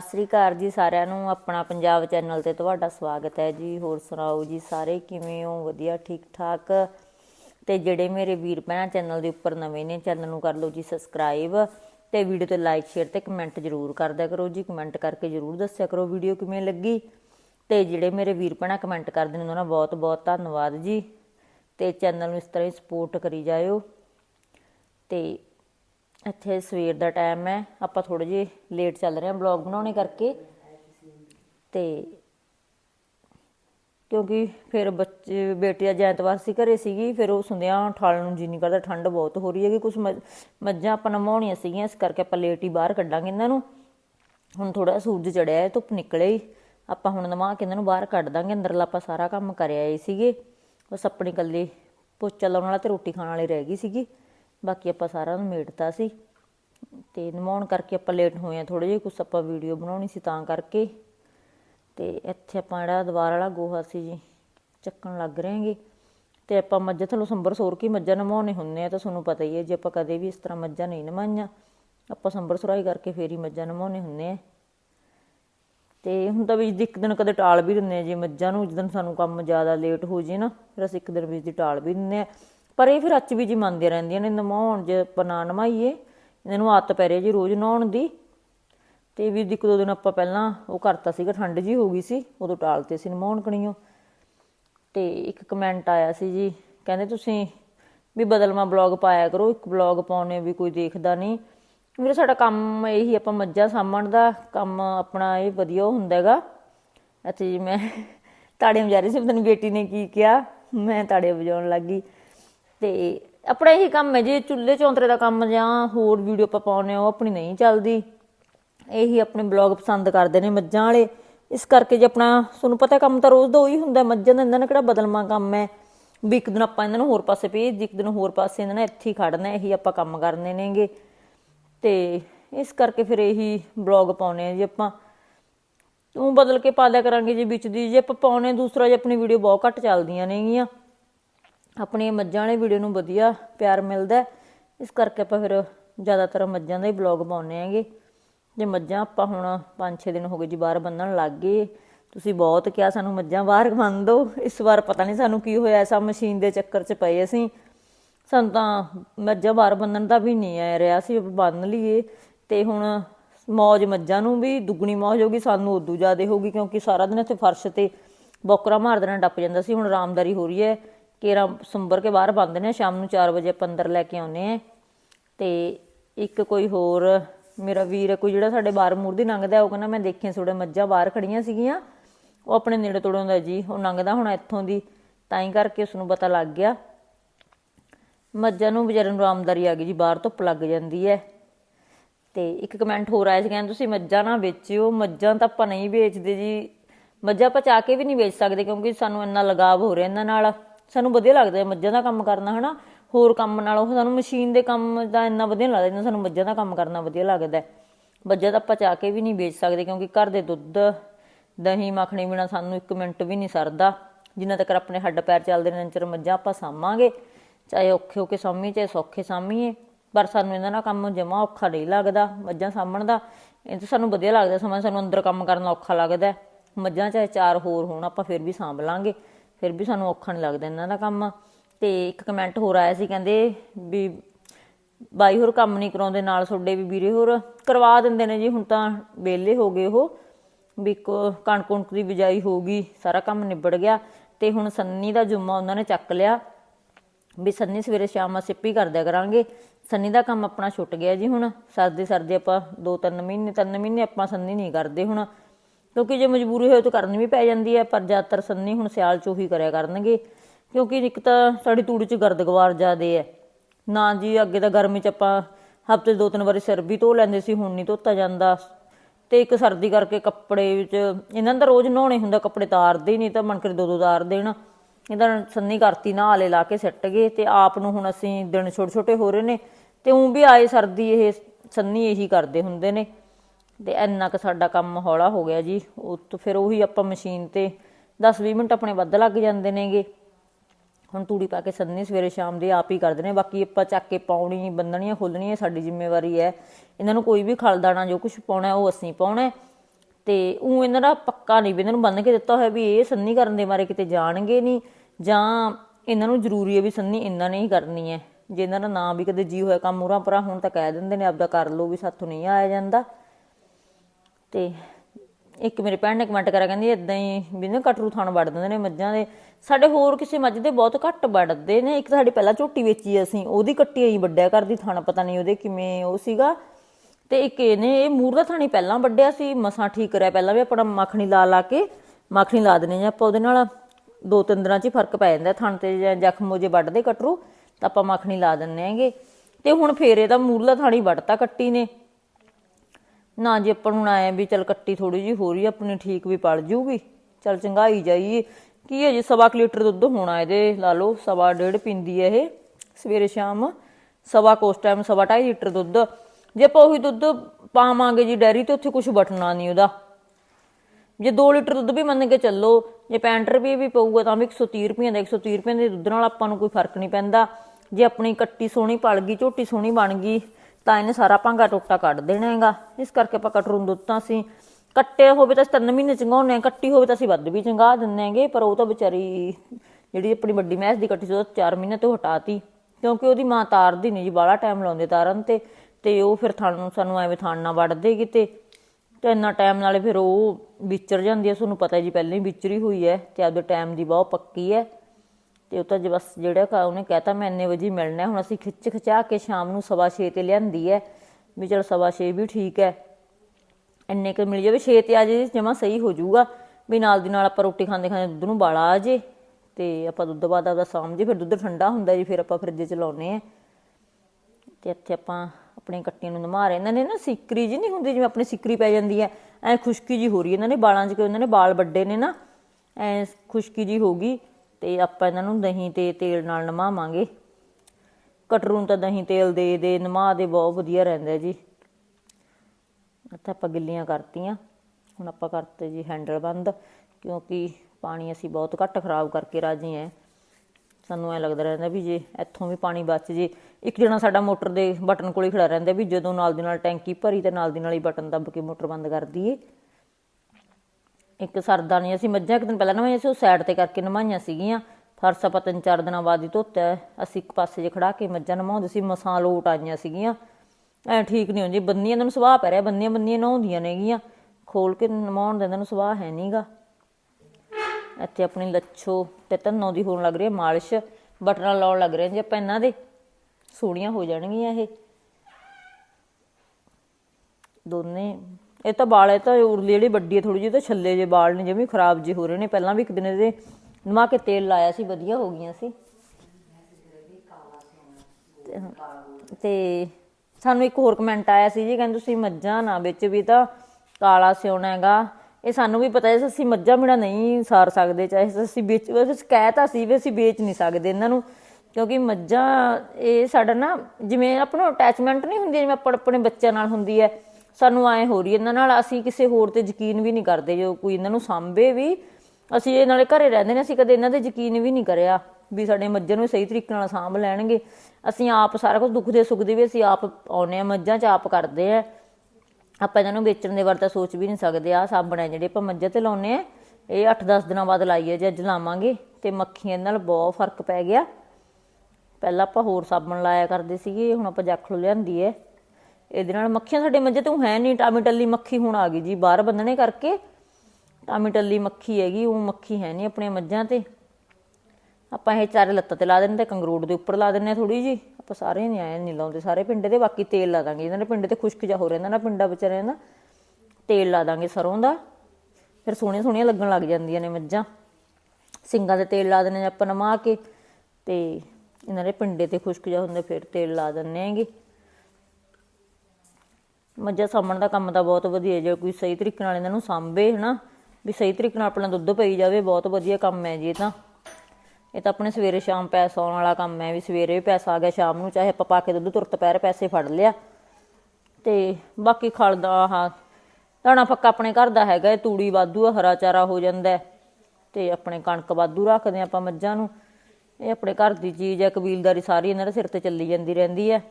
ਸਤਿ ਸ੍ਰੀ ਅਕਾਲ ਜੀ ਸਾਰਿਆਂ ਨੂੰ, ਆਪਣਾ ਪੰਜਾਬ ਚੈਨਲ ਤੇ ਤੁਹਾਡਾ ਸਵਾਗਤ ਹੈ ਜੀ। ਹੋਰ ਸੁਣਾਓ ਜੀ ਸਾਰੇ ਕਿਵੇਂ ਹੋ? ਵਧੀਆ ਠੀਕ ਠਾਕ ਤੇ ਜਿਹੜੇ ਮੇਰੇ ਵੀਰ ਭੈਣਾਂ ਚੈਨਲ ਦੇ ਉੱਪਰ ਨਵੇਂ ਨੇ, ਚੈਨਲ ਨੂੰ ਕਰ ਲਓ ਜੀ ਸਬਸਕ੍ਰਾਈਬ ਤੇ ਵੀਡੀਓ ਤੇ ਲਾਈਕ, ਸ਼ੇਅਰ ਤੇ ਕਮੈਂਟ ਜ਼ਰੂਰ ਕਰਦਿਆ ਕਰੋ ਜੀ। ਕਮੈਂਟ ਕਰਕੇ ਜ਼ਰੂਰ ਦੱਸਿਆ ਕਰੋ ਵੀਡੀਓ ਕਿਵੇਂ ਲੱਗੀ। ਤੇ ਜਿਹੜੇ ਮੇਰੇ ਵੀਰ ਭੈਣਾਂ ਕਮੈਂਟ ਕਰਦੇ ਨੇ, ਉਹਨਾਂ ਦਾ ਬਹੁਤ ਬਹੁਤ ਧੰਨਵਾਦ ਜੀ। ਤੇ ਚੈਨਲ ਨੂੰ ਇਸ ਤਰ੍ਹਾਂ ਹੀ ਸਪੋਰਟ ਕਰੀ ਜਾਇਓ। ਤੇ ਇੱਥੇ ਸਵੇਰ ਦਾ ਟਾਈਮ ਹੈ। ਆਪਾਂ ਥੋੜੇ ਜਿਹੇ ਲੇਟ ਚੱਲ ਰਹੇ ਹਾਂ ਬਲੌਗ ਬਣਾਉਣੇ ਕਰਕੇ। ਤੇ ਕਿਉਂਕਿ ਫਿਰ ਬੱਚੇ, ਬੇਟੀ ਅੱਜ ਐਤਵਾਰ ਸੀ, ਘਰੇ ਸੀਗੀ। ਫਿਰ ਉਹ ਸੁੰਦਿਆਂ ਠਾਲ ਨੂੰ ਜੀ ਨਹੀਂ ਕਰਦਾ, ਠੰਡ ਬਹੁਤ ਹੋ ਰਹੀ ਹੈਗੀ। ਕੁਝ ਮੱਝਾਂ ਆਪਾਂ ਨਮਾਉਣੀਆਂ ਸੀਗੀਆਂ, ਇਸ ਕਰਕੇ ਆਪਾਂ ਲੇਟ ਹੀ ਬਾਹਰ ਕੱਢਾਂਗੇ ਇਹਨਾਂ ਨੂੰ। ਹੁਣ ਥੋੜਾ ਸੂਰਜ ਚੜਿਆ ਹੈ, ਧੁੱਪ ਨਿਕਲੇ ਹੀ। ਆਪਾਂ ਹੁਣ ਨਵਾ ਕੇ ਇਹਨਾਂ ਨੂੰ ਬਾਹਰ ਕੱਢ ਦਾਂਗੇ। ਅੰਦਰਲਾ ਆਪਾਂ ਸਾਰਾ ਕੰਮ ਕਰਿਆ ਏ ਸੀਗੇ। ਬਸ ਆਪਣੀ ਕੱਲੀ ਪੋਚਾ ਲਾਉਣ ਵਾਲਾ ਤੇ ਰੋਟੀ ਖਾਣ ਵਾਲੀ ਰਹਿ ਗਈ ਸੀਗੀ। ਬਾਕੀ ਆਪਾਂ ਸਾਰਾ ਨੂੰ ਮੇਟਤਾ ਸੀ। ਤੇ ਨਮਾਉਣ ਕਰਕੇ ਆਪਾਂ ਲੇਟ ਹੋਏ ਆ ਥੋੜੇ ਜਿਹਾ ਕੁਛ ਆਪਾਂ ਵੀਡੀਓ ਬਣਾਉਣੀ ਸੀ ਤਾਂ ਕਰਕੇ। ਤੇ ਇੱਥੇ ਆਪਾਂ ਜਿਹੜਾ ਦੀਵਾਰ ਵਾਲਾ ਗੋਹਾ ਸੀ ਜੀ, ਚੱਕਣ ਲੱਗ ਰਹੇ ਹਾਂਗੇ। ਤੇ ਆਪਾਂ ਮੱਝਾਂ, ਥੱਲੋਂ ਸੰਬਰ ਸੋਰ ਕੇ ਮੱਝਾਂ ਨਮਾਉਣੇ ਹੁੰਨੇ ਆ, ਤਾਂ ਤੁਹਾਨੂੰ ਪਤਾ ਹੀ ਹੈ, ਜੇ ਆਪਾਂ ਕਦੇ ਵੀ ਇਸ ਤਰ੍ਹਾਂ ਮੱਝਾਂ ਨਹੀਂ ਨਮਾਈਆਂ, ਆਪਾਂ ਸੰਬਰ ਸੁਰਾਈ ਕਰਕੇ ਫੇਰ ਹੀ ਮੱਝਾਂ ਨਮਾਉਣੇ ਹੁੰਨੇ ਆ। ਤੇ ਹੁਣ ਤਾਂ ਵੀ ਇੱਕ ਦਿਨ ਕਦੇ ਟਾਲ ਵੀ ਦਿੰਨੇ ਆ, ਜੇ ਮੱਝਾਂ ਨੂੰ ਜਦੋਂ ਸਾਨੂੰ ਕੰਮ ਜ਼ਿਆਦਾ ਲੇਟ ਹੋ ਜੇ ਨਾ, ਫਿਰ ਅਸੀਂ ਇੱਕ ਦਿਨ ਵਿੱਚ ਦੀ ਟਾਲ ਵੀ ਦਿੰਨੇ ਆ। ਪਰ ਇਹ ਫਿਰ ਅੱਚ ਵੀ ਜੀ ਮੰਨਦੀਆਂ ਰਹਿੰਦੀਆਂ ਨੇ ਨਮਾਉਣ ਜੇ ਆਪਾਂ ਨਾ ਨਮਾਈਏ, ਇਹਨਾਂ ਨੂੰ ਆਦਤ ਪੈ ਰਹੀ ਜੀ ਰੋਜ਼ ਨਹਾਉਣ ਦੀ। ਤੇ ਵੀ ਇੱਕ ਦੋ ਦਿਨ ਆਪਾਂ ਪਹਿਲਾਂ ਉਹ ਕਰਤਾ ਸੀਗਾ, ਠੰਡ ਜੀ ਹੋ ਗਈ ਸੀ, ਉਦੋਂ ਟਾਲਤੇ ਸੀ ਨਮਾਉਣ ਕਣੀਓ। ਤੇ ਇੱਕ ਕਮੈਂਟ ਆਇਆ ਸੀ ਜੀ, ਕਹਿੰਦੇ ਤੁਸੀਂ ਵੀ ਬਦਲਮਾ ਬਲੌਗ ਪਾਇਆ ਕਰੋ, ਇੱਕ ਬਲੌਗ ਪਾਉਣੇ ਵੀ ਕੋਈ ਦੇਖਦਾ ਨਹੀਂ। ਵੀਰੇ ਸਾਡਾ ਕੰਮ ਇਹੀ ਆਪਾਂ ਮੱਝਾਂ ਸਾਂਭਣ ਦਾ, ਕੰਮ ਆਪਣਾ ਇਹ ਵਧੀਆ ਹੁੰਦਾ ਹੈਗਾ। ਅੱਛਾ ਜੀ ਮੈਂ ਤਾੜੇ ਵਜਾ ਰਹੀ ਸੀ, ਪਤਾ ਨੀ ਬੇਟੀ ਨੇ ਕੀ ਕਿਹਾ, ਮੈਂ ਤਾੜੇ ਵਜਾਉਣ ਲੱਗੀ ਤੇ ਆਪਣਾ ਇਹੀ ਕੰਮ ਹੈ, ਜੇ ਚੁੱਲ੍ਹੇ ਚੌਂਤਰੇ ਦਾ ਕੰਮ ਜਾਂ ਹੋਰ ਵੀਡੀਓ ਆਪਾਂ ਪਾਉਨੇ ਆ ਉਹ ਆਪਣੀ ਨਹੀਂ ਚੱਲਦੀ। ਇਹੀ ਆਪਣੇ ਬਲੌਗ ਪਸੰਦ ਕਰਦੇ ਨੇ ਮੱਝਾਂ ਵਾਲੇ। ਇਸ ਕਰਕੇ ਜੇ ਆਪਣਾ, ਤੁਹਾਨੂੰ ਪਤਾ ਕੰਮ ਤਾਂ ਰੋਜ਼ ਦਾ ਉਹੀ ਹੁੰਦਾ, ਮੱਝਾਂ ਦਾ ਇਹਨਾਂ ਨੇ ਕਿਹੜਾ ਬਦਲਮਾ ਕੰਮ ਹੈ? ਵੀ ਇੱਕ ਦਿਨ ਆਪਾਂ ਇਹਨਾਂ ਨੂੰ ਹੋਰ ਪਾਸੇ ਭੇਜ ਦੀ ਇੱਕ ਦਿਨ ਹੋਰ ਪਾਸੇ ਇਹਨਾਂ ਨੇ ਇੱਥੇ ਖੜਨਾ ਇਹੀ ਆਪਾਂ ਕੰਮ ਕਰਨੇ ਨੇਗੇ। ਤੇ ਇਸ ਕਰਕੇ ਫਿਰ ਇਹੀ ਬਲੌਗ ਪਾਉਨੇ ਆ ਜੀ ਆਪਾਂ। ਤੂੰ ਬਦਲ ਕੇ ਪਾ ਦਿਆ ਕਰਾਂਗੇ ਜੀ ਵਿੱਚ ਦੀ। ਜੇ ਆਪਾਂ ਪਾਉਨੇ ਦੂਸਰਾ ਜੇ ਆਪਣੀ ਵੀਡੀਓ ਬਹੁਤ ਘੱਟ ਚੱਲਦੀਆਂ ਨੇਗੀਆਂ। ਆਪਣੀਆਂ ਮੱਝਾਂ ਵਾਲੇ ਵੀਡੀਓ ਨੂੰ ਵਧੀਆ ਪਿਆਰ ਮਿਲਦਾ ਇਸ ਕਰਕੇ ਆਪਾਂ ਫਿਰ ਜ਼ਿਆਦਾਤਰ ਮੱਝਾਂ ਦਾ ਹੀ ਬਲੌਗ ਪਾਉਨੇ ਆਂਗੇ ਜੇ ਮੱਝਾਂ ਆਪਾਂ ਹੁਣ 5-6 ਦਿਨ ਹੋ ਗਏ ਜੀ ਬਾਹਰ ਬੰਨਣ ਲੱਗ ਗਏ, ਤੁਸੀਂ ਬਹੁਤ ਕਿਹਾ ਸਾਨੂੰ ਮੱਝਾਂ ਬਾਹਰ ਬੰਨ ਦਿਓ ਇਸ ਵਾਰ ਪਤਾ ਨਹੀਂ ਸਾਨੂੰ ਕੀ ਹੋਇਆ, ਐਸਾ ਮਸ਼ੀਨ ਦੇ ਚੱਕਰ 'ਚ ਪਏ ਅਸੀਂ। ਸਾਨੂੰ ਤਾਂ ਮੱਝਾਂ ਬਾਹਰ ਬੰਨਣ ਦਾ ਵੀ ਨਹੀਂ ਆ ਰਿਹਾ ਸੀ ਬੰਨ ਲਈਏ। ਤੇ ਹੁਣ ਮੌਜ ਮੱਝਾਂ ਨੂੰ ਵੀ, ਦੁੱਗਣੀ ਮੌਜ ਹੋਗੀ ਸਾਨੂੰ ਉਦੋਂ ਜ਼ਿਆਦੇ ਹੋਗੀ ਕਿਉਂਕਿ ਸਾਰਾ ਦਿਨ ਇੱਥੇ ਫਰਸ਼ ਤੇ ਬੋਕਰਾ ਮਾਰ ਦੇਣਾ ਡੱਪ ਜਾਂਦਾ ਸੀ, ਹੁਣ ਆਰਾਮਦਾਰੀ ਹੋ ਰਹੀ ਹੈ। ਕੇਰਾ ਸੁੰਬਰ ਕੇ ਬਾਹਰ ਬੰਦ ਨੇ, ਸ਼ਾਮ ਨੂੰ 4 ਵਜੇ ਆਪਾਂ ਅੰਦਰ ਲੈ ਕੇ ਆਉਨੇ ਆ ਤੇ ਇੱਕ ਕੋਈ ਹੋਰ, ਮੇਰਾ ਵੀਰ ਕੋਈ ਜਿਹੜਾ ਸਾਡੇ ਬਾਹਰ ਮੂਰਦੀ ਲੰਘਦਾ ਉਹ ਕਹਿੰਦਾ ਮੈਂ ਦੇਖਿਆ ਥੋੜੇ ਮੱਝਾਂ ਬਾਹਰ ਖੜੀਆਂ ਸੀਗੀਆਂ। ਉਹ ਆਪਣੇ ਨੇੜੇ ਤੋੜੋਂ ਦਾ ਜੀ, ਉਹ ਲੰਘਦਾ ਹੁਣ ਇੱਥੋਂ ਦੀ। ਤਾਂ ਹੀ ਕਰਕੇ ਉਸ ਨੂੰ ਪਤਾ ਲੱਗ ਗਿਆ। ਮੱਝਾਂ ਨੂੰ ਵਿਚਾਰਨ ਨੂੰ ਆਮਦਾਰੀ ਆ ਗਈ ਜੀ, ਬਾਹਰ ਧੁੱਪ ਲੱਗ ਜਾਂਦੀ ਹੈ। ਤੇ ਇੱਕ ਕਮੈਂਟ ਹੋਰ ਆਇਆ ਸੀ, ਕਹਿੰਦੇ ਤੁਸੀਂ ਮੱਝਾਂ ਨਾ ਵੇਚਿਓ, ਮੱਝਾਂ ਤਾਂ ਆਪਾਂ ਨਹੀਂ ਵੇਚਦੇ ਜੀ। ਮੱਝਾਂ ਆਪਾਂ ਚਾਹ ਕੇ ਵੀ ਨਹੀਂ ਵੇਚ ਸਕਦੇ, ਕਿਉਂਕਿ ਸਾਨੂੰ ਇੰਨਾ ਲਗਾਵ ਹੋ ਰਿਹਾ ਇਹਨਾਂ ਨਾਲ। ਸਾਨੂੰ ਵਧੀਆ ਲੱਗਦਾ ਹੈ ਮੱਝਾਂ ਦਾ ਕੰਮ ਕਰਨਾ, ਹਨਾ? ਹੋਰ ਕੰਮ ਨਾਲੋਂ ਸਾਨੂੰ ਮਸ਼ੀਨ ਦੇ ਕੰਮ ਦਾ ਇੰਨਾ ਵਧੀਆ ਨਹੀਂ ਲੱਗਦਾ ਜਿੰਨਾ ਸਾਨੂੰ ਮੱਝਾਂ ਦਾ ਕੰਮ ਕਰਨਾ ਵਧੀਆ ਲੱਗਦਾ ਮੱਝਾਂ ਦਾ ਆਪਾਂ ਚਾਹ ਕੇ ਵੀ ਨਹੀਂ ਵੇਚ ਸਕਦੇ ਕਿਉਂਕਿ ਘਰ ਦੇ ਦੁੱਧ, ਦਹੀਂ, ਮੱਖਣੀ ਬਿਨਾ ਸਾਨੂੰ 1 ਮਿੰਟ ਵੀ ਨਹੀਂ ਸਰਦਾ। ਜਿੰਨਾ ਤੱਕ ਆਪਣੇ ਹੱਡ ਪੈਰ ਚੱਲਦੇ ਨੇ, ਚਿਰ ਮੱਝਾਂ ਆਪਾਂ ਸਾਂਭਾਂਗੇ। ਚਾਹੇ ਔਖੇ ਹੋ ਕੇ ਸਾਂਭੀਏ, ਚਾਹੇ ਸੌਖੇ ਸਾਂਭੀਏ, ਪਰ ਸਾਨੂੰ ਇਹਨਾਂ ਦਾ ਕੰਮ ਜਮਾ ਔਖਾ ਨਹੀਂ ਲੱਗਦਾ, ਮੱਝਾਂ ਸਾਂਭਣ ਦਾ ਇਹ ਤਾਂ ਸਾਨੂੰ ਵਧੀਆ ਲੱਗਦਾ, ਸਮਾਂ ਸਾਨੂੰ ਅੰਦਰ ਕੰਮ ਕਰਨਾ ਔਖਾ ਲੱਗਦਾ ਮੱਝਾਂ ਚਾਹੇ ਚਾਰ ਹੋਰ ਹੋਣ, ਆਪਾਂ ਫਿਰ ਵੀ ਸਾਂਭ ਲਾਂਗੇ। ਫਿਰ ਵੀ ਸਾਨੂੰ ਔਖਾ ਨਹੀਂ ਲੱਗਦਾ ਇਹਨਾਂ ਦਾ ਕੰਮ। ਤੇ ਇੱਕ ਕਮੈਂਟ ਹੋਰ ਆਇਆ ਸੀ, ਕਹਿੰਦੇ ਵੀ ਬਾਈ ਹੋਰ ਕੰਮ ਨਹੀਂ ਕਰਾਉਂਦੇ, ਨਾਲ ਤੁਹਾਡੇ ਵੀ ਵੀਰੇ ਹੋਰ ਕਰਵਾ ਦਿੰਦੇ ਨੇ ਜੀ, ਹੁਣ ਤਾਂ ਵਿਹਲੇ ਹੋ ਗਏ ਉਹ। ਵੀ ਕਣਕ ਕੁਣਕ ਦੀ ਬਿਜਾਈ ਹੋ ਗਈ, ਸਾਰਾ ਕੰਮ ਨਿਬੜ ਗਿਆ। ਤੇ ਹੁਣ ਸੰਨੀ ਦਾ ਜੁਮਾ ਉਹਨਾਂ ਨੇ ਚੱਕ ਲਿਆ। ਵੀ ਸੰਨੀ ਸਵੇਰੇ ਸ਼ਾਮ ਅਸੀਂ ਸਿੱਪੀ ਕਰਦਿਆ ਕਰਾਂਗੇ। ਸੰਨੀ ਦਾ ਕੰਮ ਆਪਣਾ ਛੁੱਟ ਗਿਆ ਜੀ ਹੁਣ। ਸਰਦੇ ਸਰਦੇ ਆਪਾਂ ਦੋ ਤਿੰਨ ਮਹੀਨੇ ਤਿੰਨ ਮਹੀਨੇ ਆਪਾਂ ਸੰਨੀ ਨਹੀਂ ਕਰਦੇ ਹੁਣ। ਕਿਉਂਕਿ ਜੇ ਮਜਬੂਰੀ ਹੋਏ ਤਾਂ ਕਰਨੀ ਵੀ ਪੈ ਜਾਂਦੀ ਹੈ, ਪਰ ਜ਼ਿਆਦਾਤਰ ਸੰਨੀ ਹੁਣ ਸਿਆਲ ਚ ਉਹੀ ਕਰਿਆ ਕਰਨਗੇ। ਕਿਉਂਕਿ ਇੱਕ ਤਾਂ ਸਾਡੀ ਤੂੜੀ ਚ ਗਰਦਗਵਾਰ ਜ਼ਿਆਦੇ ਹੈ। ਨਾ ਜੀ, ਅੱਗੇ ਤਾਂ ਗਰਮੀ ਚ ਆਪਾਂ ਹਫ਼ਤੇ ਦੋ ਤਿੰਨ ਵਾਰੀ ਸਿਰ ਵੀ ਧੋ ਲੈਂਦੇ ਸੀ, ਹੁਣ ਨਹੀਂ ਧੋਤਾ ਜਾਂਦਾ। ਤੇ ਇੱਕ ਸਰਦੀ ਕਰਕੇ ਕੱਪੜੇ ਵਿੱਚ, ਇਹਨਾਂ ਦਾ ਰੋਜ਼ ਨਹਾਉਣੇ ਹੁੰਦਾ, ਕੱਪੜੇ ਤਾਰਦੇ ਹੀ ਨਹੀਂ ਤਾਂ ਮਨ ਕਰ ਦੋ ਦੋ ਤਾਰ ਦੇਣ। ਇਹਦਾ ਸੰਨੀ ਕਰਤੀ ਨਾ ਆਲੇ ਲਾ ਕੇ ਸਿੱਟ ਗਏ। ਤੇ ਆਪ ਨੂੰ ਹੁਣ ਅਸੀਂ ਦਿਨ ਛੋਟੇ ਛੋਟੇ ਹੋ ਰਹੇ ਨੇ, ਤੇ ਉਂ ਵੀ ਆਏ ਸਰਦੀ, ਇਹ ਸੰਨੀ ਇਹੀ ਕਰਦੇ ਹੁੰਦੇ ਨੇ। ਤੇ ਇੰਨਾ ਕੁ ਸਾਡਾ ਕੰਮ ਹੌਲਾ ਹੋ ਗਿਆ ਜੀ। ਉਹ ਤੋਂ ਫਿਰ ਉਹੀ ਆਪਾਂ ਮਸ਼ੀਨ ਤੇ 10-20 ਮਿੰਟ ਆਪਣੇ ਵੱਧ ਲੱਗ ਜਾਂਦੇ ਨੇਗੇ। ਹੁਣ ਤੂੜੀ ਪਾ ਕੇ ਸੰਨੀ ਸਵੇਰੇ ਸ਼ਾਮ ਦੇ ਆਪ ਹੀ ਕਰਦੇ ਨੇ ਬਾਕੀ ਆਪਾਂ ਚੱਕ ਕੇ ਪਾਉਣੀ ਬੰਨਣੀਆਂ ਖੋਲਣੀਆਂ ਸਾਡੀ ਜ਼ਿੰਮੇਵਾਰੀ ਹੈ। ਇਹਨਾਂ ਨੂੰ ਕੋਈ ਵੀ ਖਲਦਾਣਾ ਜੋ ਕੁਝ ਪਾਉਣਾ ਉਹ ਅਸੀਂ ਪਾਉਣਾ ਹੈ। ਤੇ ਉਹ ਇਹਨਾਂ ਦਾ ਪੱਕਾ ਨਹੀਂ ਵੀ ਇਹਨਾਂ ਨੂੰ ਬੰਨ ਕੇ ਦਿੱਤਾ ਹੋਇਆ ਵੀ ਇਹ ਸੰਨੀ ਕਰਨ ਦੇ ਮਾਰੇ ਕਿਤੇ ਜਾਣਗੇ ਨਹੀਂ, ਜਾਂ ਇਹਨਾਂ ਨੂੰ ਜ਼ਰੂਰੀ ਹੈ ਵੀ ਸੰਨੀ ਇਹਨਾਂ ਨੇ ਹੀ ਕਰਨੀ ਹੈ। ਜੇ ਇਹਨਾਂ ਦਾ ਨਾਂ ਵੀ ਕਦੇ ਜੀ ਹੋਇਆ ਕੰਮ ਮੂਰਾ ਪਰਾ ਹੁਣ ਤਾਂ ਕਹਿ ਦਿੰਦੇ ਨੇ, ਆਪਦਾ ਕਰ ਲਓ ਵੀ ਸਾਥੋਂ ਨਹੀਂ ਆਇਆ ਜਾਂਦਾ। ਤੇ ਇੱਕ ਮੇਰੇ ਭੈਣ ਨੇ ਕਮੈਂਟ ਕਰਿਆ, ਕਹਿੰਦੀ ਇਦਾਂ ਹੀ ਵੀ ਨਾ ਕਟਰੂ ਥਾਣ ਵੜ ਦਿੰਦੇ ਨੇ ਮੱਝਾਂ ਦੇ। ਸਾਡੇ ਹੋਰ ਕਿਸੇ ਮੱਝ ਦੇ ਬਹੁਤ ਘੱਟ ਵੜਦੇ ਨੇ। ਇੱਕ ਤਾਂ ਸਾਡੀ ਪਹਿਲਾਂ ਝੋਟੀ ਵੇਚੀ ਅਸੀਂ, ਉਹਦੀ ਕੱਟੀ ਆਈ ਵੱਡਿਆ ਕਰਦੀ ਥਣ, ਪਤਾ ਨਹੀਂ ਉਹਦੇ ਕਿਵੇਂ ਉਹ ਸੀਗਾ। ਤੇ ਇੱਕ ਇਹਨੇ, ਇਹ ਮੂਰ ਦਾ ਥਾਣੀ ਪਹਿਲਾਂ ਵੱਡਿਆ ਸੀ, ਮਸਾਂ ਠੀਕ ਕਰਿਆ ਪਹਿਲਾਂ ਵੀ ਆਪਣਾ ਮੱਖਣੀ ਲਾ ਲਾ ਕੇ, ਮੱਖਣੀ ਲਾ ਦਿੰਦੇ ਜਾਂ ਆਪਾਂ ਉਹਦੇ ਨਾਲ। ਦੋ ਤਿੰਨ ਦਿਨਾਂ 'ਚ ਹੀ ਫ਼ਰਕ ਪੈ ਜਾਂਦਾ ਥਣ ਤੇ, ਜਾਂ ਜ਼ਖਮ ਜੇ ਵੱਢਦੇ ਕਟਰੂ, ਤਾਂ ਆਪਾਂ ਮੱਖਣੀ ਲਾ ਦਿੰਨੇ ਆਂਗੇ ਤੇ ਹੁਣ ਫੇਰ ਇਹਦਾ ਮੂਰਲਾ ਥਾਣੀ ਵੱਢਤਾ ਕੱਟੀ ਨੇ। ਨਾ ਜੇ ਆਪਾਂ ਨੂੰ ਆਏ ਵੀ ਚਲ ਕੱਟੀ ਥੋੜੀ ਜੀ ਹੋ ਰਹੀ ਆ, ਆਪਣੀ ਠੀਕ ਵੀ ਪੜ ਜੂਗੀ। ਚਲ ਚੰਗਾਈ ਜਾਈਏ। ਕੀ ਹੈ ਜੀ ਸਵਾ ਕੁ ਲੀਟਰ ਦੁੱਧ ਹੋਣਾ ਇਹਦੇ ਲਾ ਲਓ ਸਵਾ ਡੇਢ ਪਿੰਦੀ ਹੈ ਇਹ ਸਵੇਰੇ ਸ਼ਾਮ। ਸਵਾ ਕੋਸ ਟਾਈਮ ਸਵਾ ਢਾਈ ਲੀਟਰ ਦੁੱਧ। ਜੇ ਆਪਾਂ ਉਹੀ ਦੁੱਧ ਪਾਵਾਂਗੇ ਜੀ ਡੈਰੀ ਤੇ ਉੱਥੇ ਕੁਝ ਬਟਣਾ ਨਹੀਂ ਉਹਦਾ। ਜੇ 2 ਲੀਟਰ ਦੁੱਧ ਵੀ ਮੰਨ ਕੇ ਚੱਲੋ ਜੇ 65 ਰੁਪਏ ਵੀ ਪਊਗਾ ਤਾਂ ਵੀ 130 ਰੁਪਏ ਦਾ 130 ਰੁਪਏ ਦੇ ਦੁੱਧ ਨਾਲ ਆਪਾਂ ਨੂੰ ਕੋਈ ਫ਼ਰਕ ਨਹੀਂ ਪੈਂਦਾ। ਜੇ ਆਪਣੀ ਕੱਟੀ ਸੋਹਣੀ ਪਲ ਗਈ ਝੋਟੀ ਸੋਹਣੀ ਬਣ ਗਈ ਤਾਂ ਇਹਨੇ ਸਾਰਾ ਭਾਂਗਾ ਟੋਟਾ ਕੱਢ ਦੇਣਾ ਹੈਗਾ। ਇਸ ਕਰਕੇ ਆਪਾਂ ਕਟਰੂ ਨੂੰ ਦੁੱਧ ਤਾਂ ਅਸੀਂ ਕੱਟੇ ਹੋਵੇ ਤਾਂ ਅਸੀਂ ਤਿੰਨ ਮਹੀਨੇ ਚੰਗਾਉਂਦੇ ਹਾਂ, ਕੱਟੀ ਹੋਵੇ ਤਾਂ ਅਸੀਂ ਵੱਧ ਵੀ ਚੰਗਾ ਦਿੰਦੇ ਹੈਗੇ, ਪਰ ਉਹ ਤਾਂ ਵਿਚਾਰੀ ਜਿਹੜੀ ਆਪਣੀ ਵੱਡੀ ਮੈਸ ਦੀ ਕੱਟੀ ਸੀ, ਉਹ 4 ਮਹੀਨੇ ਤੋਂ ਹਟਾਤੀ। ਕਿਉਂਕਿ ਉਹਦੀ ਮਾਂ ਤਾਰਦੀ ਨਹੀਂ ਜੀ, ਬਾਹਲਾ ਟਾਈਮ ਲਾਉਂਦੇ ਤਾਰਨ ਤੇ ਤੇ ਉਹ ਫਿਰ ਥਣ ਨੂੰ ਸਾਨੂੰ ਐਵੇਂ ਥਣ ਨਾ ਵੜਦੇ ਕਿਤੇ। ਤੇ ਇੰਨਾ ਟਾਈਮ ਨਾਲੇ ਫਿਰ ਉਹ ਵਿਚਰ ਜਾਂਦੀ ਹੈ, ਤੁਹਾਨੂੰ ਪਤਾ ਜੀ, ਪਹਿਲਾਂ ਹੀ ਵਿਚਰੀ ਹੋਈ ਹੈ ਤੇ ਆਪਦੇ ਟਾਈਮ ਦੀ ਬਹੁਤ ਪੱਕੀ ਹੈ। ਤੇ ਉਹ ਤਾਂ ਜੇ ਬਸ ਜਿਹੜਾ ਕਾ ਉਹਨੇ ਕਹਿਤਾ ਮੈਂ ਇੰਨੇ ਵਜੇ ਮਿਲਣਾ ਹੈ। ਹੁਣ ਅਸੀਂ ਖਿੱਚ ਖਿਚਾ ਕੇ ਸ਼ਾਮ ਨੂੰ ਸਵਾ ਛੇ ਤੇ ਲਿਆਂਦੀ ਹੈ, ਵੀ ਚਲ ਸਵਾ ਛੇ ਵੀ ਠੀਕ ਹੈ। ਇੰਨੇ ਕੁ ਮਿਲ ਜਾਵੇ, ਛੇ ਤੇ ਆ ਜੇ, ਜਮਾ ਸਹੀ ਹੋ ਜਾਊਗਾ, ਵੀ ਨਾਲ ਦੀ ਨਾਲ ਆਪਾਂ ਰੋਟੀ ਖਾਂਦੇ ਖਾਂਦੇ ਦੁੱਧ ਨੂੰ ਬਾਲਾ ਆ ਜੇ, ਤੇ ਆਪਾਂ ਦੁੱਧ ਬਾਅਦ ਆਪਦਾ ਸਾਂਭ ਜੇ, ਫਿਰ ਦੁੱਧ ਠੰਡਾ ਹੁੰਦਾ ਜੀ, ਫਿਰ ਆਪਾਂ ਫਰਿੱਜ ਚ ਲਾਉਨੇ ਆ ਤੇ ਇੱਥੇ ਆਪਾਂ ਆਪਣੀ ਕੱਟੀਆਂ ਨੂੰ ਨਮਾ ਰਹੇ ਇਹਨਾਂ ਨੇ ਨਾ ਸਿੱਕਰੀ ਜੀ ਨਹੀਂ ਹੁੰਦੀ, ਜਿਵੇਂ ਆਪਣੀ ਸਿੱਕਰੀ ਪੈ ਜਾਂਦੀ ਹੈ, ਐ ਖੁਸ਼ਕੀ ਜੀ ਹੋ ਰਹੀ ਹੈ। ਇਹਨਾਂ ਨੇ ਬਾਲਾਂ 'ਚ ਕਿ ਉਹਨਾਂ ਨੇ ਬਾਲ ਵੱਡੇ ਨੇ ਨਾ, ਐ ਖੁਸ਼ਕੀ ਜੀ ਹੋ ਗਈ। ਤੇ ਆਪਾਂ ਇਹਨਾਂ ਨੂੰ ਦਹੀਂ ਤੇ ਤੇਲ ਨਾਲ ਨਮਾਵਾਂਗੇ। ਕਟਰੂ ਨੂੰ ਤਾਂ ਦਹੀਂ ਤੇਲ ਦੇ ਦੇ, ਨਮਾ ਦੇ, ਬਹੁਤ ਵਧੀਆ ਰਹਿੰਦਾ ਜੀ। ਇੱਥੇ ਆਪਾਂ ਗਿੱਲੀਆਂ ਕਰਤੀਆਂ। ਹੁਣ ਆਪਾਂ ਕਰਤੇ ਜੀ ਹੈਂਡਲ ਬੰਦ, ਕਿਉਂਕਿ ਪਾਣੀ ਅਸੀਂ ਬਹੁਤ ਘੱਟ ਖਰਾਬ ਕਰਕੇ ਰਾਜੀ ਐ। ਸਾਨੂੰ ਐ ਲੱਗਦਾ ਰਹਿੰਦਾ ਵੀ ਜੇ ਇੱਥੋਂ ਵੀ ਪਾਣੀ ਬਚ ਜੇ। ਇੱਕ ਜਣਾ ਸਾਡਾ ਮੋਟਰ ਦੇ ਬਟਨ ਕੋਲ ਹੀ ਖੜਾ ਰਹਿੰਦਾ ਵੀ ਜਦੋਂ ਨਾਲ ਦੀ ਨਾਲ ਟੈਂਕੀ ਭਰੀ ਤੇ ਨਾਲ ਦੀ ਨਾਲ ਹੀ ਬਟਨ ਦੱਬ ਕੇ ਮੋਟਰ ਬੰਦ ਕਰ ਦਈਏ। ਇੱਕ ਸਰਦਾ ਨਹੀਂ। ਅਸੀਂ ਮੱਝਾਂ ਇੱਕ ਦਿਨ ਪਹਿਲਾਂ ਨਵਾਈਆਂ ਸੀ, ਉਹ ਸਾਈਡ ਤੇ ਕਰਕੇ ਨਵਾਈਆਂ ਸੀਗੀਆਂ। ਫਰਸ਼ ਆਪਾਂ ਤਿੰਨ ਚਾਰ ਦਿਨਾਂ ਬਾਅਦ ਹੀ ਧੋਤਾ ਹੈ। ਅਸੀਂ ਇੱਕ ਪਾਸੇ 'ਚ ਖੜਾ ਕੇ ਮੱਝਾਂ ਨਵਾਉਂਦੇ ਸੀ, ਮਸਾਂ ਲੋਟ ਆਈਆਂ ਸੀਗੀਆਂ। ਐ ਠੀਕ ਨਹੀਂ ਹੁੰਦੀ। ਬੰਨੀਆਂ ਇਹਨਾਂ ਨੂੰ ਸੁਭਾਅ ਪੈ ਰਿਹਾ, ਬੰਨੀਆਂ ਬੰਨੀਆਂ ਨਹਾਉਂਦੀਆਂ ਨੇਗੀਆਂ। ਖੋਲ ਕੇ ਨਵਾਉਣ ਦਾ ਇਹਨਾਂ ਨੂੰ ਸੁਭਾਅ ਹੈ ਨਹੀਂਗਾ ਇੱਥੇ ਆਪਣੀ ਲੱਛੋ ਤੇ ਧੰਨੋਂ ਦੀ ਹੋਣ ਲੱਗ ਰਹੀ ਹੈ ਮਾਲਿਸ਼। ਬਟਨਾਂ ਲਾਉਣ ਲੱਗ ਰਹੇ ਨੇ ਜੇ ਆਪਾਂ ਇਹਨਾਂ ਦੇ। ਸੋਹਣੀਆਂ ਹੋ ਜਾਣਗੀਆਂ ਇਹ। ਦੋਨੇ ਇਹ ਤਾਂ ਵਾਲ ਇਹ ਤਾਂ ਉਰਲੀ ਜਿਹੜੀ ਵੱਡੀ ਹੈ ਥੋੜੀ ਜਿਹੀ ਤਾਂ ਛੱਲੇ ਜੇ ਵਾਲ ਨੇ, ਜਿਵੇਂ ਖਰਾਬ ਜੇ ਹੋ ਰਹੇ ਨੇ। ਪਹਿਲਾਂ ਵੀ ਇੱਕ ਦਿਨ ਇਹਦੇ ਨਵਾ ਕੇ ਤੇਲ ਲਾਇਆ ਸੀ, ਵਧੀਆ ਹੋ ਗਈਆਂ ਸੀ। ਤੇ ਸਾਨੂੰ ਇੱਕ ਹੋਰ ਕਮੈਂਟ ਆਇਆ ਸੀ ਜੀ, ਕਹਿੰਦੇ ਤੁਸੀਂ ਮੱਝਾਂ ਨਾ ਵਿੱਚ ਵੀ ਤਾਂ ਕਾਲਾ ਸਿਉਣਾ ਹੈਗਾ। ਇਹ ਸਾਨੂੰ ਵੀ ਪਤਾ ਹੈ ਅਸੀਂ ਮੱਝਾਂ ਬਿਨਾ ਨਹੀਂ ਸਾਰ ਸਕਦੇ, ਚਾਹੇ ਅਸੀਂ ਵੇਚ, ਵੈਸੇ ਕਹਿ ਤਾਂ ਸੀ ਵੀ, ਅਸੀਂ ਵੇਚ ਨਹੀਂ ਸਕਦੇ ਇਹਨਾਂ ਨੂੰ। ਕਿਉਂਕਿ ਮੱਝਾਂ, ਇਹ ਸਾਡਾ ਨਾ, ਜਿਵੇਂ ਆਪਣਾ ਅਟੈਚਮੈਂਟ ਨਹੀਂ ਹੁੰਦੀ, ਜਿਵੇਂ ਆਪਾਂ ਆਪਣੇ ਬੱਚਿਆਂ ਨਾਲ ਹੁੰਦੀ ਹੈ। ਸਾਨੂੰ ਐ ਹੋ ਰਹੀ ਇਹਨਾਂ ਨਾਲ ਅਸੀਂ ਕਿਸੇ ਹੋਰ ਤੇ ਯਕੀਨ ਵੀ ਨਹੀਂ ਕਰਦੇ, ਜੋ ਕੋਈ ਇਹਨਾਂ ਨੂੰ ਸਾਂਭੇ ਵੀ, ਅਸੀਂ ਇਹ ਨਾਲੇ ਘਰੇ ਰਹਿੰਦੇ ਨੇ, ਅਸੀਂ ਕਦੇ ਇਹਨਾਂ ਤੇ ਯਕੀਨ ਵੀ ਨਹੀਂ ਕਰਿਆ ਵੀ ਸਾਡੇ ਮੱਝਾਂ ਨੂੰ ਸਹੀ ਤਰੀਕੇ ਨਾਲ ਸਾਂਭ ਲੈਣਗੇ। ਅਸੀਂ ਆਪ ਸਾਰਾ ਕੁਝ ਦੁੱਖ ਦੇ ਸੁੱਖ ਦੇ ਵੀ ਅਸੀਂ ਆਪ ਆਉਨੇ ਆ ਮੱਝਾਂ 'ਚ ਆਪ ਕਰਦੇ ਆ। ਆਪਾਂ ਇਹਨਾਂ ਨੂੰ ਵੇਚਣ ਦੇ ਬਾਰੇ ਤਾਂ ਸੋਚ ਵੀ ਨਹੀਂ ਸਕਦੇ ਆ ਸਾਬਣ ਹੈ ਜਿਹੜੇ ਆਪਾਂ ਮੱਝਾਂ ਤੇ ਲਾਉਨੇ ਆ ਇਹ 8-10 ਦਿਨਾਂ ਬਾਅਦ ਲਾਈਏ ਜੇ ਅੱਜ ਲਾਵਾਂਗੇ ਤੇ ਮੱਖੀਆਂ ਨਾਲ ਬਹੁਤ ਫ਼ਰਕ ਪੈ ਗਿਆ। ਪਹਿਲਾਂ ਆਪਾਂ ਹੋਰ ਸਾਬਣ ਲਾਇਆ ਕਰਦੇ ਸੀਗੇ, ਹੁਣ ਆਪਾਂ ਜੱਖ ਲਿਆਂਦੀ ਹੈ। ਇਹਦੇ ਨਾਲ ਮੱਖੀਆਂ ਸਾਡੇ ਮੱਝੇ ਤੋਂ ਹੈ ਨਹੀਂ ਟਾਮੀਟੱਲੀ ਮੱਖੀ ਹੁਣ ਆ ਗਈ ਜੀ, ਬਾਹਰ ਬੰਨਣੇ ਕਰਕੇ। ਟਾਮੀਟੱਲੀ ਮੱਖੀ ਹੈਗੀ, ਉਹ ਮੱਖੀ ਹੈ ਨਹੀਂ ਆਪਣੀਆਂ ਮੱਝਾਂ ਤੇ। ਆਪਾਂ ਇਹ ਚਾਰੇ ਲੱਤਾਂ ਤੇ ਲਾ ਦਿੰਦੇ ਤੇ ਕੰਗਰੂਟ ਦੇ ਉੱਪਰ ਲਾ ਦਿੰਦੇ ਥੋੜੀ ਜੀ ਆਪਾਂ ਸਾਰੇ ਨਹੀਂ ਆਏ, ਨਹੀਂ ਲਾਉਂਦੇ, ਸਾਰੇ ਪਿੰਡੇ ਦੇ, ਬਾਕੀ ਤੇਲ ਲਾ ਦਾਂਗੇ। ਇਹਨਾਂ ਦੇ ਪਿੰਡੇ ਤੇ ਖੁਸ਼ਕ ਜਾ ਹੋ ਰਹਿੰਦਾ ਨਾ ਪਿੰਡਾ ਵਿਚਾਰਿਆਂ ਦਾ। ਤੇਲ ਲਾ ਦਾਂਗੇ ਸਰੋਂ ਦਾ। ਫਿਰ ਸੋਹਣੀਆਂ ਸੋਹਣੀਆਂ ਲੱਗਣ ਲੱਗ ਜਾਂਦੀਆਂ ਨੇ ਮੱਝਾਂ ਸਿੰਗਾਂ ਦੇ ਤੇਲ ਲਾ ਦਿੰਦੇ ਨੇ ਆਪਾਂ ਨਮਾ ਕੇ ਤੇ ਇਹਨਾਂ ਦੇ ਪਿੰਡੇ ਤੇ ਖੁਸ਼ਕ ਜਾ ਹੁੰਦੇ, ਫਿਰ ਤੇਲ ਲਾ ਦਿੰਦੇ ਆਂਗੇ ਮੱਝਾਂ ਸਾਂਭਣ ਦਾ ਕੰਮ ਤਾਂ ਬਹੁਤ ਵਧੀਆ ਜੇ ਕੋਈ ਸਹੀ ਤਰੀਕੇ ਨਾਲ ਇਹਨਾਂ ਨੂੰ ਸਾਂਭੇ, ਹਨਾ? ਵੀ ਸਹੀ ਤਰੀਕੇ ਨਾਲ ਆਪਣਾ ਦੁੱਧ ਪਈ ਜਾਵੇ, ਬਹੁਤ ਵਧੀਆ ਕੰਮ ਹੈ ਜੀ ਇਹ ਤਾਂ। ਇਹ ਤਾਂ ਆਪਣੇ ਸਵੇਰੇ ਸ਼ਾਮ ਪੈਸਾ ਆਉਣ ਵਾਲਾ ਕੰਮ ਹੈ ਵੀ ਸਵੇਰੇ ਵੀ ਪੈਸਾ ਆ ਗਿਆ, ਸ਼ਾਮ ਨੂੰ ਚਾਹੇ ਆਪਾਂ ਪਾ ਕੇ ਦੁੱਧ ਤੁਰਤ ਪੈਰ ਪੈਸੇ ਫੜ ਲਿਆ। ਤੇ ਬਾਕੀ ਖਲ ਦਾ ਆਹ, ਦਾਣਾ ਪੱਕਾ ਆਪਣੇ ਘਰ ਦਾ ਹੈਗਾ, ਇਹ ਤੂੜੀ ਵਾਧੂ ਆ, ਹਰਾ ਚਾਰਾ ਹੋ ਜਾਂਦਾ ਤੇ ਆਪਣੇ ਕਣਕ ਵਾਧੂ ਰੱਖਦੇ ਹਾਂ ਆਪਾਂ ਮੱਝਾਂ ਨੂੰ। ਇਹ ਆਪਣੇ ਘਰ ਦੀ ਚੀਜ਼ ਹੈ, ਕਬੀਲਦਾਰੀ ਸਾਰੀ ਇਹਨਾਂ ਦੇ ਸਿਰ ਤੇ ਚੱਲੀ ਜਾਂਦੀ ਰਹਿੰਦੀ ਹੈ।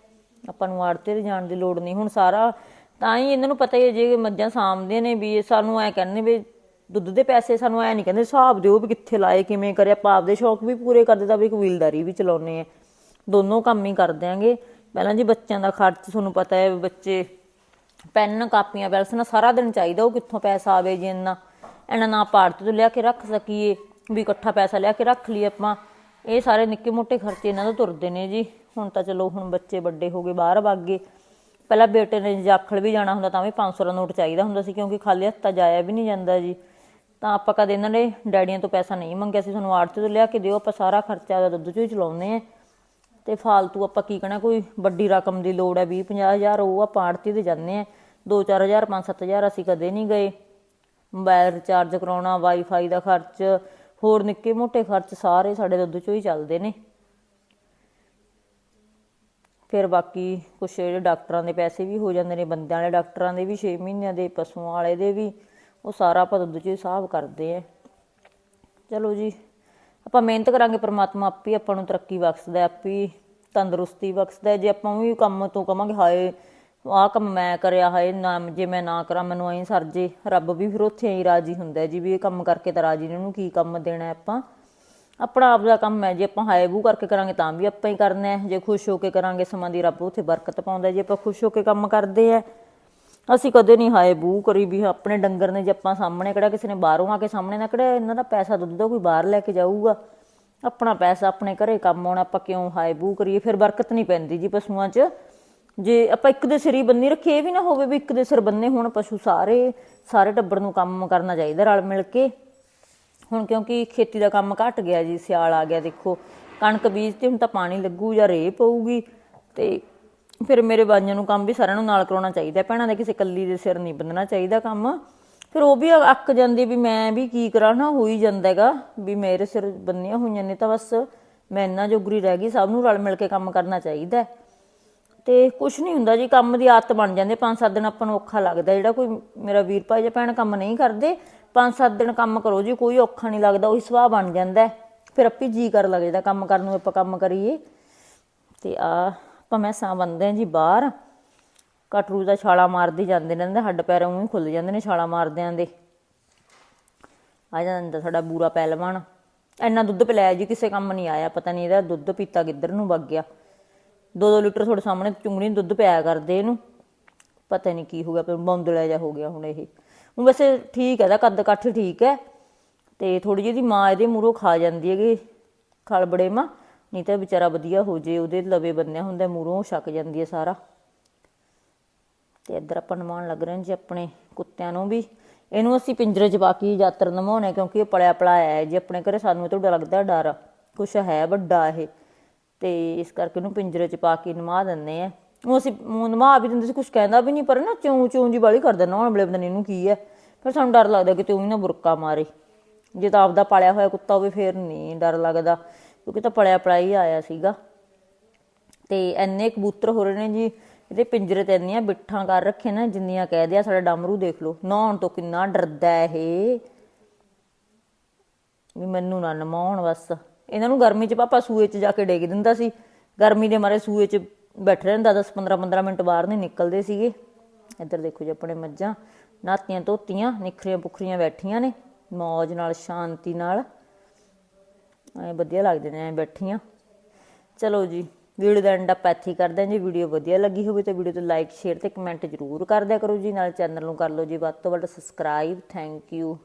ਆਪਾਂ ਨੂੰ ਆੜਤੇ ਤੇ ਜਾਣ ਦੀ ਲੋੜ ਨਹੀਂ। ਹੁਣ ਸਾਰਾ ਤਾਂ ਹੀ ਇਹਨਾਂ ਨੂੰ ਪਤਾ ਹੀ ਹੈ ਜੇ ਮੱਝਾਂ ਸਾਂਭਦੇ ਨੇ ਵੀ ਇਹ ਸਾਨੂੰ ਐ ਕਹਿੰਦੇ ਵੀ ਦੁੱਧ ਦੇ ਪੈਸੇ ਸਾਨੂੰ ਐ ਨਹੀਂ ਕਹਿੰਦੇ, ਹਿਸਾਬ ਦਿਓ ਵੀ ਕਿੱਥੇ ਲਾਏ, ਕਿਵੇਂ ਕਰਿਆ ਆਪਾਂ ਆਪਦੇ ਸ਼ੌਕ ਵੀ ਪੂਰੇ ਕਰਦੇ ਤਾਂ ਵੀ ਵੀਲਦਾਰੀ ਵੀ ਚਲਾਉਨੇ ਆ ਦੋਨੋਂ ਕੰਮ ਹੀ ਕਰ ਦਿਆਂਗੇ ਪਹਿਲਾਂ ਜੀ ਬੱਚਿਆਂ ਦਾ ਖਰਚ ਤੁਹਾਨੂੰ ਪਤਾ ਹੈ ਵੀ ਬੱਚੇ ਪੈਨ, ਕਾਪੀਆਂ ਪੈਨਸਲਾਂ ਸਾਰਾ ਦਿਨ ਚਾਹੀਦਾ, ਉਹ ਕਿੱਥੋਂ ਪੈਸਾ ਆਵੇ ਜੀ ਇੰਨਾ। ਇਹਨਾਂ ਨਾ ਪਾਰਟ ਤੋਂ ਲਿਆ ਕੇ ਰੱਖ ਸਕੀਏ, ਵੀ ਇਕੱਠਾ ਪੈਸਾ ਲਿਆ ਕੇ ਰੱਖ ਲਈਏ ਆਪਾਂ। ਇਹ ਸਾਰੇ ਨਿੱਕੇ ਮੋਟੇ ਖਰਚੇ ਇਹਨਾਂ ਤੋਂ ਤੁਰਦੇ ਨੇ ਜੀ। ਹੁਣ ਤਾਂ ਚਲੋ ਹੁਣ ਬੱਚੇ ਵੱਡੇ ਹੋ ਗਏ, ਬਾਹਰ ਵਗ ਗਏ। ਪਹਿਲਾਂ ਬੇਟੇ ਨੇ ਜਾਖਲ ਵੀ ਜਾਣਾ ਹੁੰਦਾ ਤਾਂ ਵੀ 500 ਦਾ ਨੋਟ ਚਾਹੀਦਾ ਹੁੰਦਾ ਸੀ ਕਿਉਂਕਿ ਖਾਲੀ ਹੱਥ ਤਾਂ ਜਾਇਆ ਵੀ ਨਹੀਂ ਜਾਂਦਾ ਜੀ। ਤਾਂ ਆਪਾਂ ਕਦੇ ਇਹਨਾਂ ਨੇ ਡੈਡੀਆਂ ਤੋਂ ਪੈਸਾ ਨਹੀਂ ਮੰਗਿਆ ਸੀ, ਸਾਨੂੰ ਆੜਤ ਤੋਂ ਲਿਆ ਕੇ ਦਿਓ, ਆਪਾਂ ਸਾਰਾ ਖਰਚਾ ਦਾ ਦੁੱਧ ਚੋਂ ਹੀ ਚਲਾਉਂਦੇ ਆ ਤੇ ਫਾਲਤੂ ਆਪਾਂ ਕੀ ਕਹਣਾ, ਕੋਈ ਵੱਡੀ ਰਕਮ ਦੀ ਲੋੜ ਹੈ 20 ਹਜ਼ਾਰ, ਉਹ ਆਪਾਂ ਆੜਤੀ 'ਤੇ ਜਾਂਦੇ ਆ 2-4000 5-7000 ਅਸੀਂ ਕਦੇ ਨਹੀਂ ਗਏ। ਮੋਬਾਈਲ ਰਿਚਾਰਜ ਕਰਾਉਣਾ ਵਾਈਫਾਈ ਦਾ ਖਰਚ, ਹੋਰ ਨਿੱਕੇ ਮੋਟੇ ਖਰਚ ਸਾਰੇ ਸਾਡੇ ਦੁੱਧ ਚੋਂ ਹੀ ਚੱਲਦੇ ਨੇ। ਫਿਰ ਬਾਕੀ ਕੁਛ ਜਿਹੜੇ ਡਾਕਟਰਾਂ ਦੇ ਪੈਸੇ ਵੀ ਹੋ ਜਾਂਦੇ ਨੇ ਬੰਦਿਆਂ ਵਾਲੇ ਡਾਕਟਰਾਂ ਦੇ ਵੀ 6 ਮਹੀਨਿਆਂ ਦੇ ਪਸ਼ੂਆਂ ਵਾਲੇ ਦੇ ਵੀ ਉਹ ਸਾਰਾ ਆਪਾਂ ਦੁੱਧ 'ਚ ਹਿਸਾਬ ਕਰਦੇ ਆ। ਚਲੋ ਜੀ ਆਪਾਂ ਮਿਹਨਤ ਕਰਾਂਗੇ ਪ੍ਰਮਾਤਮਾ ਆਪੇ ਆਪਾਂ ਨੂੰ ਤਰੱਕੀ ਬਖਸ਼ਦਾ ਹੈ, ਆਪੇ ਹੀ ਤੰਦਰੁਸਤੀ ਬਖਸ਼ਦਾ। ਜੇ ਆਪਾਂ ਵੀ ਕੰਮ ਤੋਂ ਕਵਾਂਗੇ ਹਾਏ ਆਹ ਕੰਮ ਮੈਂ ਕਰਿਆ ਹਾਏ ਨਾ ਜੇ ਮੈਂ ਨਾ ਕਰਾਂ ਮੈਨੂੰ ਐਂ ਸਰ ਜੇ ਰੱਬ ਵੀ ਫਿਰ ਉੱਥੇ ਹੀ ਰਾਜੀ ਹੁੰਦਾ ਜੀ ਵੀ ਇਹ ਕੰਮ ਕਰਕੇ ਤਾਂ ਰਾਜੀ ਨੇ ਉਹਨੂੰ ਕੀ ਕੰਮ ਦੇਣਾ ਆਪਾਂ? ਆਪਣਾ ਆਪ ਦਾ ਕੰਮ ਹੈ, ਜੇ ਆਪਾਂ ਹਾਏ ਬੂ ਕਰਕੇ ਕਰਾਂਗੇ ਤਾਂ ਵੀ ਆਪਾਂ ਹੀ ਕਰਨਾ ਹੈ। ਜੇ ਖੁਸ਼ ਹੋ ਕੇ ਕਰਾਂਗੇ, ਸਮਾਂ ਦੀ ਰੱਬ ਉੱਥੇ ਬਰਕਤ ਪਾਉਂਦਾ ਜੇ ਆਪਾਂ ਖੁਸ਼ ਹੋ ਕੇ ਕੰਮ ਕਰਦੇ ਆ ਅਸੀਂ ਕਦੇ ਨਹੀਂ ਹਾਏ ਬੂ ਕਰੀ ਵੀ ਆਪਣੇ ਡੰਗਰ ਨੇ ਜੇ ਆਪਾਂ ਸਾਹਮਣੇ ਕਿਹੜਾ ਕਿਸੇ ਨੇ ਬਾਹਰੋਂ ਆ ਕੇ ਸਾਹਮਣੇ ਨਾ ਕਿਹੜਾ ਇਹਨਾਂ ਦਾ ਪੈਸਾ ਦੁੱਧ ਦਾ ਕੋਈ ਬਾਹਰ ਲੈ ਕੇ ਜਾਊਗਾ। ਆਪਣਾ ਪੈਸਾ ਆਪਣੇ ਘਰੇ ਕੰਮ ਆਉਣਾ, ਆਪਾਂ ਕਿਉਂ ਹਾਏ ਬੂ ਕਰੀਏ? ਫਿਰ ਬਰਕਤ ਨਹੀਂ ਪੈਂਦੀ ਜੀ ਪਸ਼ੂਆਂ 'ਚ। ਜੇ ਆਪਾਂ ਇੱਕ ਦੇ ਸਿਰ ਹੀ ਬੰਨੀ ਰੱਖੇ, ਇਹ ਵੀ ਨਾ ਹੋਵੇ ਵੀ ਇੱਕ ਦੇ ਸਿਰ ਬੰਨੇ ਹੋਣ ਪਸ਼ੂ ਸਾਰੇ ਸਾਰੇ ਟੱਬਰ ਨੂੰ ਕੰਮ ਕਰਨਾ ਚਾਹੀਦਾ ਰਲ ਮਿਲ ਕੇ। ਹੁਣ ਕਿਉਂਕਿ ਖੇਤੀ ਦਾ ਕੰਮ ਘਟ ਗਿਆ ਜੀ, ਸਿਆਲ ਆ ਗਿਆ, ਦੇਖੋ। ਕਣਕ ਬੀਜ ਤੇ ਹੁਣ ਤਾਂ ਪਾਣੀ ਲੱਗੂ ਜਾਂ ਰੇਹ ਪਊਗੀ। ਤੇ ਫਿਰ ਮੇਰੇ ਬਾਈਆਂ ਨੂੰ ਕੰਮ ਵੀ ਸਾਰਿਆਂ ਨੂੰ ਨਾਲ ਕਰਾਉਣਾ ਚਾਹੀਦਾ। ਭੈਣਾਂ ਦੇ ਕਿਸੇ ਕੱਲੀ ਦੇ ਸਿਰ ਨਹੀਂ ਬੰਨਣਾ ਚਾਹੀਦਾ ਕੰਮ। ਫਿਰ ਉਹ ਵੀ ਅੱਕ ਜਾਂਦੀ ਵੀ ਮੈਂ ਵੀ ਕੀ ਕਰਾਂ ਨਾ ਹੋਈ ਜਾਂਦਾ ਹੈਗਾ ਵੀ ਮੇਰੇ ਸਿਰ ਬੰਨੀਆਂ ਹੋਈਆਂ ਨੇ ਤਾਂ ਬਸ। ਮੈਂ ਇੰਨਾ ਜੋਗਰੀ ਰਹਿ ਗਈ, ਸਭ ਨੂੰ ਰਲ ਮਿਲ ਕੇ ਕੰਮ ਕਰਨਾ ਚਾਹੀਦਾ। ਤੇ ਕੁਝ ਨਹੀਂ ਹੁੰਦਾ ਜੀ, ਕੰਮ ਦੀ ਆਦਤ ਬਣ ਜਾਂਦੀ ਪੰਜ ਸੱਤ ਦਿਨ ਆਪਾਂ ਨੂੰ ਔਖਾ ਲੱਗਦਾ। ਜਿਹੜਾ ਕੋਈ ਮੇਰਾ ਵੀਰ ਭਾਈ ਜਾਂ ਭੈਣ ਕੰਮ ਨਹੀਂ ਕਰਦੇ ਪੰਜ ਸੱਤ ਦਿਨ ਕੰਮ ਕਰੋ ਜੀ, ਕੋਈ ਔਖਾ ਨਹੀਂ ਲੱਗਦਾ, ਉਹੀ ਸੁਭਾਅ ਬਣ ਜਾਂਦਾ ਫਿਰ ਆਪੇ ਜੀ ਕਰ ਲੱਗ ਜਾਂਦਾ ਕੰਮ ਕਰਨ ਨੂੰ ਆਪਾਂ ਕੰਮ ਕਰੀਏ। ਤੇ ਆ, ਆਪਾਂ ਮੈਂ ਸਾਂ ਬੰਦੇ ਆ ਜੀ ਬਾਹਰ। ਕਟਰੂ ਦਾ ਛਾਲਾ ਮਾਰਦੇ ਜਾਂਦੇ ਨੇ, ਇਹਦੇ ਹੱਡ ਪੈਰ ਉਵੇਂ ਖੁੱਲ ਜਾਂਦੇ ਨੇ ਛਾਲਾ ਮਾਰਦਿਆਂ ਦੇ। ਆ ਜਾਂਦਾ ਸਾਡਾ ਬੂਰਾ ਪਹਿਲਵਾਨ। ਇੰਨਾ ਦੁੱਧ ਪਿਲਾਇਆ ਜੀ, ਕਿਸੇ ਕੰਮ ਨਹੀਂ ਆਇਆ, ਪਤਾ ਨਹੀਂ ਇਹਦਾ ਦੁੱਧ ਪੀਤਾ ਕਿੱਧਰ ਨੂੰ ਵਗ ਗਿਆ। 2-2 ਲੀਟਰ ਤੁਹਾਡੇ ਸਾਹਮਣੇ ਚੁੰਗਣੀ ਦੁੱਧ ਪਿਆਇਆ ਕਰਦੇ ਇਹਨੂੰ। ਪਤਾ ਨਹੀਂ ਕੀ ਹੋ ਗਿਆ ਪਰ ਬੌਂਦਲਾ ਜਿਹਾ ਹੋ ਗਿਆ ਹੁਣ ਇਹ। ਉਹ ਵੈਸੇ ਠੀਕ ਹੈ ਦਾ ਕੱਦ ਕੱਠ ਠੀਕ ਹੈ। ਤੇ ਥੋੜੀ ਜਿਹੀ ਦੀ ਮਾਂ ਇਹਦੇ ਮੂਹਰੋਂ ਖਾ ਜਾਂਦੀ ਹੈਗੀ ਖਲਬੜੇ ਮਾਂ। ਨਹੀਂ ਤਾਂ ਵਿਚਾਰਾ ਵਧੀਆ ਹੋ ਜੇ, ਉਹਦੇ ਲਵੇ ਬੰਨਿਆ ਹੁੰਦਾ, ਮੂਹਰੋਂ ਛਕ ਜਾਂਦੀ ਹੈ ਸਾਰਾ। ਤੇ ਇੱਧਰ ਆਪਾਂ ਨਮਾਉਣ ਲੱਗ ਰਹੇ ਹਾਂ ਜੀ ਆਪਣੇ ਕੁੱਤਿਆਂ ਨੂੰ ਵੀ। ਇਹਨੂੰ ਅਸੀਂ ਪਿੰਜਰੇ 'ਚ ਪਾ ਕੇ ਯਾਤਰ ਨਮਾਉਣੇ, ਕਿਉਂਕਿ ਇਹ ਪਲਿਆ ਪਲਾਇਆ ਹੈ ਜੇ। ਆਪਣੇ ਘਰੇ ਸਾਨੂੰ ਇਹ ਤੋਂ ਡਰ ਲੱਗਦਾ, ਡਰ। ਕੁਛ ਹੈ ਵੱਡਾ ਇਹ। ਤੇ ਇਸ ਕਰਕੇ ਉਹਨੂੰ ਪਿੰਜਰੇ 'ਚ ਪਾ ਕੇ ਨਮਾ ਦਿੰਦੇ ਆ। ਉਹ ਅਸੀਂ ਮੂੰਹ ਨਮਾ ਵੀ ਦਿੰਦੇ ਸੀ, ਕੁਛ ਕਹਿੰਦਾ ਵੀ ਨਹੀਂ, ਪਰ ਨਾ ਚੂੰ ਚੂੰ ਜੀ ਵਾਲੀ ਕਰਦਾ ਨਹਾਉਣ ਵੇਲੇ ਪਤਾ ਨਹੀਂ ਇਹਨੂੰ ਕੀ ਹੈ? ਫਿਰ ਸਾਨੂੰ ਡਰ ਲੱਗਦਾ ਕਿ ਤੂੰ ਵੀ ਨਾ ਬੁਰਕਾ ਮਾਰੇ। ਜੇ ਤਾਂ ਆਪਦਾ ਪਾਲਿਆ ਹੋਇਆ ਕੁੱਤਾ ਹੋਵੇ, ਫੇਰ ਨਹੀਂ ਡਰ ਲੱਗਦਾ, ਕਿਉਂਕਿ ਤਾਂ ਪਲਿਆ ਪਲਾਈ ਹੀ ਆਇਆ ਸੀਗਾ। ਤੇ ਐਨੇ ਕਬੂਤਰ ਹੋ ਰਹੇ ਨੇ ਜੀ, ਇਹਦੇ ਪਿੰਜਰੇ ਤੇ ਇੰਨੀਆਂ ਬਿੱਠਾਂ ਕਰ ਰੱਖੇ ਨਾ, ਜਿੰਨੀਆਂ ਕਹਿ ਦਿਆ ਸਾਡਾ ਡਮਰੂ ਦੇਖ ਲਓ। ਨਹਾਉਣ ਤੋਂ ਕਿੰਨਾ ਡਰਦਾ ਇਹ। ਵੀ ਮੈਨੂੰ ਨਾ ਨਮਾਉਣ ਬਸ। ਇਹਨਾਂ ਨੂੰ ਗਰਮੀ 'ਚ ਪਾਪਾ ਸੂਏ 'ਚ ਜਾ ਕੇ ਡੇਗ ਦਿੰਦਾ ਸੀ। ਗਰਮੀ ਦੇ ਮਾਰੇ ਸੂਏ 'ਚ ਬੈਠ ਰਹਿੰਦਾ 10 15 15 ਮਿੰਟ ਬਾਹਰ ਨਹੀਂ ਨਿਕਲਦੇ ਸੀਗੇ। ਇੱਧਰ ਦੇਖੋ ਜੀ ਆਪਣੇ ਮੱਝਾਂ, ਨਾਤੀਆਂ ਧੋਤੀਆਂ, ਨਿਖਰੀਆਂ ਪੁਖਰੀਆਂ ਬੈਠੀਆਂ ਨੇ, ਮੌਜ ਨਾਲ, ਸ਼ਾਂਤੀ ਨਾਲ। ਐ ਵਧੀਆ ਲੱਗਦੇ ਨੇ, ਐ ਬੈਠੀਆਂ। ਚਲੋ ਜੀ, ਵੀਡੀਓ ਦਾ ਐਂਡ ਆਪਾਂ ਇੱਥੇ ਕਰਦੇ ਹਾਂ ਜੀ। ਵੀਡੀਓ ਵਧੀਆ ਲੱਗੀ ਹੋਵੇ ਤਾਂ ਵੀਡੀਓ ਤੇ ਲਾਈਕ ਸ਼ੇਅਰ ਤੇ ਕਮੈਂਟ ਜ਼ਰੂਰ ਕਰ ਦਿਆ ਕਰੋ ਜੀ। ਨਾਲ ਚੈਨਲ ਨੂੰ ਕਰ ਲਓ ਜੀ। ਵੱਧ ਤੋਂ ਵੱਧ ਸਬਸਕ੍ਰਾਈਬ ਥੈਂਕ ਯੂ